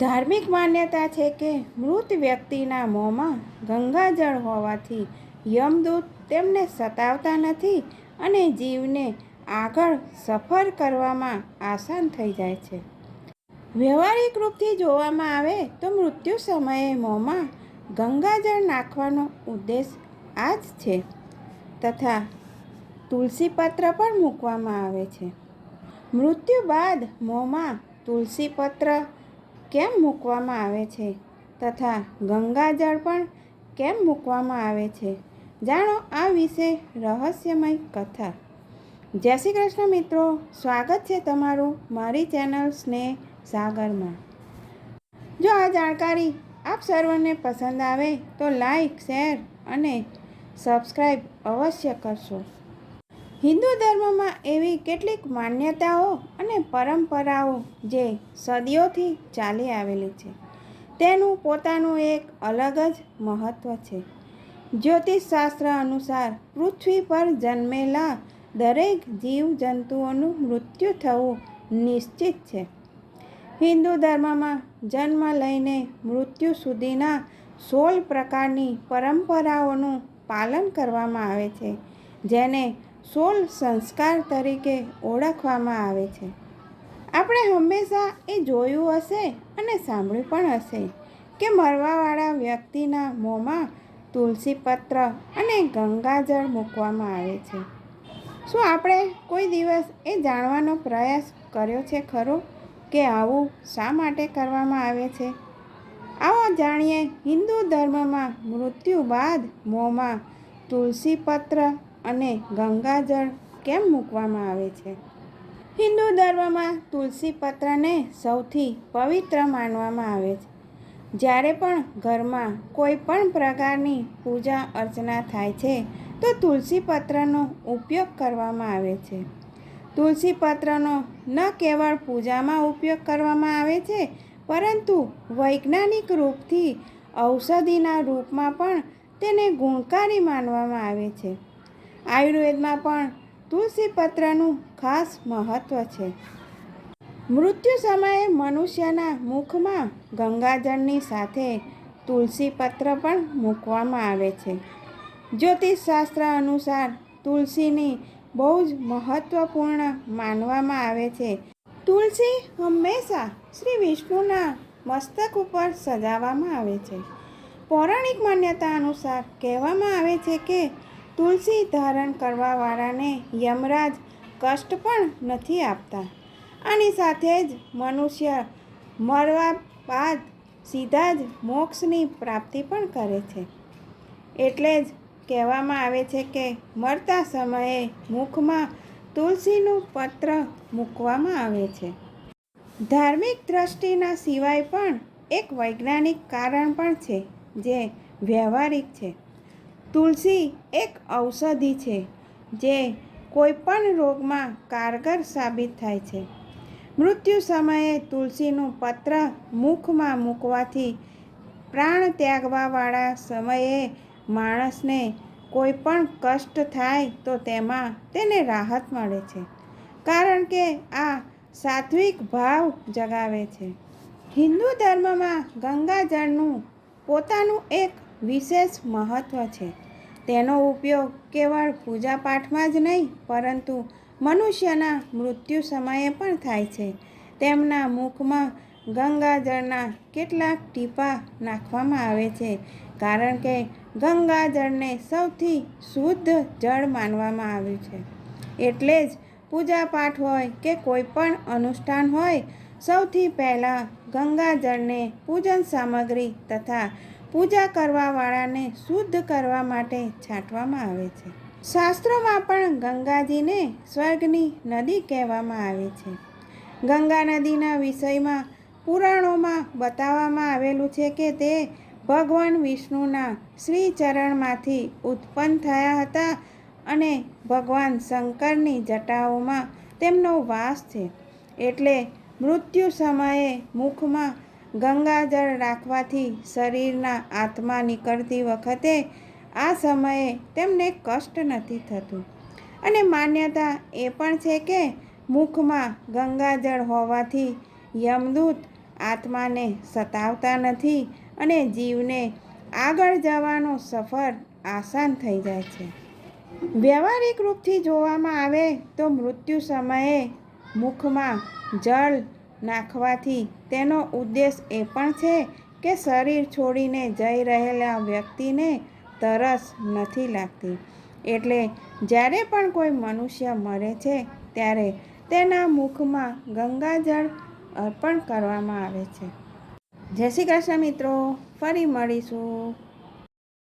ધાર્મિક માન્યતા છે કે મૃત વ્યક્તિના મોંમાં ગંગાજળ હોવાથી યમદૂત તેમને સતાવતા નથી અને જીવને આગળ સફર કરવામાં આસાન થઈ જાય છે. વ્યવહારિક રૂપથી જોવામાં આવે તો મૃત્યુ સમયે મોંમાં ગંગાજળ નાખવાનો ઉદ્દેશ આ જ છે તથા તુલસી પત્ર પણ મૂકવામાં આવે છે. મૃત્યુ બાદ મોંમાં તુલસી પત્ર કેમ મૂકવામાં આવે છે? તથા ગંગાજળ પણ કેમ મૂકવામાં આવે છે? જાણો આ વિશે રહસ્યમય કથા. જય શ્રી કૃષ્ણ મિત્રો, સ્વાગત છે તમારું મારી ચેનલ સ્નેહ સાગરમાં. જો આ જાણકારી આપ સર્વને પસંદ આવે તો લાઈક, શેર અને સબસ્ક્રાઈબ અવશ્ય કરશો. હિન્દુ ધર્મમાં એવી કેટલીક માન્યતાઓ અને પરંપરાઓ જે સદીઓથી ચાલી આવેલી છે, તેનું પોતાનું એક અલગ જ મહત્ત્વ છે. જ્યોતિષશાસ્ત્ર અનુસાર પૃથ્વી પર જન્મેલા દરેક જીવજંતુઓનું મૃત્યુ થવું નિશ્ચિત છે. હિન્દુ ધર્મમાં જન્મ લઈને મૃત્યુ સુધીના સોળ પ્રકારની પરંપરાઓનું પાલન કરવામાં આવે છે, જેને સોળ સંસ્કાર તરીકે ઓળખવામાં આવે છે. આપણે હંમેશા એ જોયું હશે અને સાંભળ્યું પણ હશે કે મરવાવાળા વ્યક્તિના મોંમાં તુલસી પત્ર અને ગંગાજળ મૂકવામાં આવે છે. શું આપણે કોઈ દિવસ એ જાણવાનો પ્રયાસ કર્યો છે ખરો કે આવું શા માટે કરવામાં આવે છે? આવો જાણીએ હિન્દુ ધર્મમાં મૃત્યુ બાદ મોંમાં તુલસી પત્ર અને ગંગાજળ કેમ મૂકવામાં આવે છે? હિન્દુ ધર્મમાં તુલસી પત્રને સૌથી પવિત્ર માનવામાં આવે છે. જ્યારે પણ ઘરમાં કોઈ પણ પ્રકારની પૂજા અર્ચના થાય છે, તો તુલસી પત્રનો ઉપયોગ કરવામાં આવે છે. તુલસી પત્રનો ન કેવળ પૂજામાં ઉપયોગ કરવામાં આવે છે, પરંતુ વૈજ્ઞાનિક રૂપથી ઔષધિના રૂપમાં પણ તેને ગુણકારી માનવામાં આવે છે. આયુર્વેદમાં પણ તુલસી પત્રનું ખાસ મહત્ત્વ છે. મૃત્યુ સમયે મનુષ્યના મુખમાં ગંગાજળની સાથે તુલસી પત્ર પણ મૂકવામાં આવે છે. જ્યોતિષશાસ્ત્ર અનુસાર તુલસીની બહુ જ મહત્ત્વપૂર્ણ માનવામાં આવે છે. તુલસી હંમેશા શ્રી વિષ્ણુના મસ્તક ઉપર સજાવવામાં આવે છે. પૌરાણિક માન્યતા અનુસાર કહેવામાં આવે છે કે તુલસી ધારણ કરવાવાળાને યમરાજ કષ્ટ પણ નથી આપતા. આની સાથે જ મનુષ્ય મરવા બાદ સીધા જ મોક્ષની પ્રાપ્તિ પણ કરે છે. એટલે જ કહેવામાં આવે છે કે મરતા સમયે મુખમાં તુલસીનું પત્ર મૂકવામાં આવે છે. ધાર્મિક દ્રષ્ટિના સિવાય પણ એક વૈજ્ઞાનિક કારણ પણ છે જે વ્યવહારિક છે. તુલસી એક ઔષધિ છે, જે કોઈ પણ રોગમાં કારગર સાબિત થાય છે. મૃત્યુ સમયે તુલસીનું પત્ર મુખમાં મૂકવાથી પ્રાણ ત્યાગવાવાળા સમયે માણસને કોઈ પણ કષ્ટ થાય તો તેમાં તેને રાહત મળે છે, કારણ કે આ સાત્વિક ભાવ જગાવે છે. હિન્દુ ધર્મમાં ગંગાજળનું પોતાનું એક વિશેષ મહત્ત્વ છે. તેનો ઉપયોગ કેવળ પૂજાપાઠમાં જ નહીં, પરંતુ મનુષ્યના મૃત્યુ સમયે પણ થાય છે. તેમના મુખમાં ગંગાજળના કેટલાક ટીપા નાખવામાં આવે છે, કારણ કે ગંગાજળને સૌથી શુદ્ધ જળ માનવામાં આવ્યું છે. એટલે જ પૂજાપાઠ હોય કે કોઈ પણ અનુષ્ઠાન હોય, સૌથી પહેલાં ગંગાજળને પૂજન સામગ્રી તથા પૂજા કરવાવાળાને શુદ્ધ કરવા માટે છાંટવામાં આવે છે. શાસ્ત્રોમાં પણ ગંગાજીને સ્વર્ગની નદી કહેવામાં આવે છે. ગંગા નદીના વિષયમાં પુરાણોમાં બતાવવામાં આવેલું છે કે તે ભગવાન વિષ્ણુના શ્રી ચરણમાંથી ઉત્પન્ન થયા હતા અને ભગવાન શંકરની જટાઓમાં તેમનો વાસ છે. એટલે મૃત્યુ સમયે મુખમાં ગંગાજળ રાખવાથી શરીરના આત્મા નીકળતી વખતે આ સમયે તેમને કષ્ટ નથી થતું. અને માન્યતા એ પણ છે કે મુખમાં ગંગાજળ હોવાથી યમદૂત આત્માને સતાવતા નથી અને જીવને આગળ જવાનો સફર આસાન થઈ જાય છે. વ્યવહારિક રૂપથી જોવામાં આવે તો મૃત્યુ સમયે મુખમાં જળ નાખવાથી તેનો ઉદ્દેશ એ પણ છે કે શરીર છોડીને જઈ રહેલા વ્યક્તિને તરસ નથી લાગતી. એટલે જ્યારે પણ કોઈ મનુષ્ય મરે છે, ત્યારે તેના મુખમાં ગંગાજળ અર્પણ કરવામાં આવે છે. જય શ્રી કૃષ્ણ મિત્રો, ફરી મળીશું.